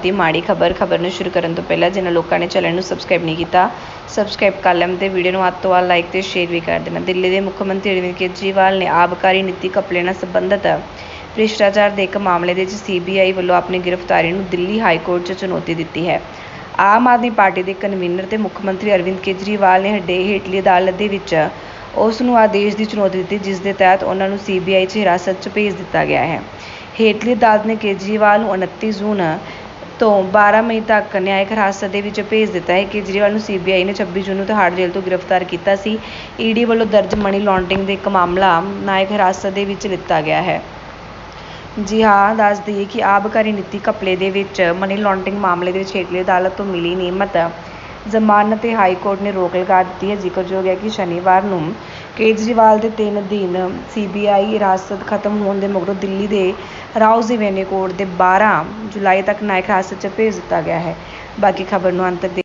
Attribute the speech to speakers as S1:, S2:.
S1: ਦੀ ਮਾੜੀ ਖਬਰ ਖਬਰ ਨੂੰ ਸ਼ੁਰੂ ਕਰਨ ਤੋਂ ਪਹਿਲਾਂ ਜਿਨ੍ਹਾਂ ਲੋਕਾਂ ਨੇ ਚੈਨਲ ਨੂੰ ਸਬਸਕ੍ਰਾਈਬ ਨਹੀਂ ਕੀਤਾ ਸਬਸਕ੍ਰਾਈਬ ਕਰ ਲੈਣ ਤੇ ਵੀਡੀਓ ਨੂੰ ਵੱਧ ਤੋਂ ਵੱਧ ਲਾਈਕ ਤੇ ਸ਼ੇਅਰ ਵੀ ਕਰ ਦੇਣਾ। ਦਿੱਲੀ ਦੇ ਮੁੱਖ ਮੰਤਰੀ ਅਰਵਿੰਦ ਕੇਜਰੀਵਾਲ ਨੇ ਆਬਕਾਰੀ ਨੀਤੀ ਘਪਲੇ ਨਾਲ ਸੰਬੰਧਿਤ ਭ੍ਰਿਸ਼ਟਾਚਾਰ ਦੇ ਇੱਕ ਮਾਮਲੇ ਦੇ ਵਿੱਚ ਸੀਬੀਆਈ ਵੱਲੋਂ ਆਪਣੀ ਗ੍ਰਿਫਤਾਰੀ ਨੂੰ ਦਿੱਲੀ ਹਾਈ ਕੋਰਟ 'ਚ ਚੁਣੌਤੀ ਦਿੱਤੀ ਹੈ। ਆਮ ਆਦਮੀ ਪਾਰਟੀ ਦੇ ਕਨਵੀਨਰ ਤੇ ਮੁੱਖ ਮੰਤਰੀ ਅਰਵਿੰਦ ਕੇਜਰੀਵਾਲ ਨੇ ਹੱਡੇ ਹੇਠਲੀ ਅਦਾਲਤ ਦੇ ਵਿੱਚ ਉਸ ਨੂੰ ਆਦੇਸ਼ ਦੀ ਚੁਣੌਤੀ ਦਿੱਤੀ, ਜਿਸ ਦੇ ਤਹਿਤ ਉਹਨਾਂ ਨੂੰ ਸੀਬੀਆਈ 'ਚ ਹਿਰਾਸਤ 'ਚ ਭੇਜ ਦਿੱਤਾ ਗਿਆ ਹੈ। ਹੇਠਲੀ ਅਦਾਲਤ ਨੇ ਕੇਜਰੀਵਾਲ ਨੂੰ 29 ਜੂਨ ਤੋਂ 12 ਮਈ ਤੱਕ ਨਿਆਇਕ ਹਿਰਾਸਤ ਦੇ ਵਿੱਚ ਭੇਜ ਦਿੱਤਾ ਹੈ ਕੇਜਰੀਵਾਲ ਨੂੰ ਸੀਬੀਆਈ ਨੇ 26 ਜੂਨ ਨੂੰ ਤਿਹਾੜ ਜੇਲ੍ਹ ਤੋਂ ਗ੍ਰਿਫਤਾਰ ਕੀਤਾ ਸੀ। ਈਡੀ ਵੱਲੋਂ ਦਰਜ ਮਨੀ ਲਾਂਡਰਿੰਗ ਦੇ ਇੱਕ ਮਾਮਲਾ ਨਿਆਇਕ ਹਿਰਾਸਤ ਦੇ ਵਿੱਚ ਲਿੱਤਾ ਗਿਆ ਹੈ। ਜੀ ਹਾਂ, ਦੱਸ ਦਈਏ ਕਿ ਆਬਕਾਰੀ ਨੀਤੀ ਘਪਲੇ ਦੇ ਵਿੱਚ ਮਨੀ ਲਾਂਡਰਿੰਗ ਮਾਮਲੇ ਦੇ ਵਿੱਚ ਹੇਠਲੀ ਅਦਾਲਤ ਤੋਂ ਮਿਲੀ ਨਿਯਮਤ ਜ਼ਮਾਨਤ ਤੇ ਹਾਈ ਕੋਰਟ ਨੇ ਰੋਕ ਲਗਾ ਦਿੱਤੀ ਹੈ। ਜ਼ਿਕਰਯੋਗ ਹੈ ਕਿ ਸ਼ਨੀਵਾਰ ਨੂੰ ਕੇਜਰੀਵਾਲ ਦੇ ਤਿੰਨ ਦਿਨ ਸੀਬੀਆਈ ਹਿਰਾਸਤ ਖਤਮ ਹੋਣ ਦੇ ਮਗਰੋਂ ਦਿੱਲੀ ਦੇ ਰਾਉਜ਼ ਐਵੇਨਿਊ ਕੋਰਟ ਦੇ 12 ਜੁਲਾਈ ਤੱਕ ਨਾਇਕ ਹਿਰਾਸਤ 'ਚ ਭੇਜ ਦਿੱਤਾ ਗਿਆ ਹੈ। ਬਾਕੀ ਖਬਰ ਨੂੰ ਅੰਤ ਦੇ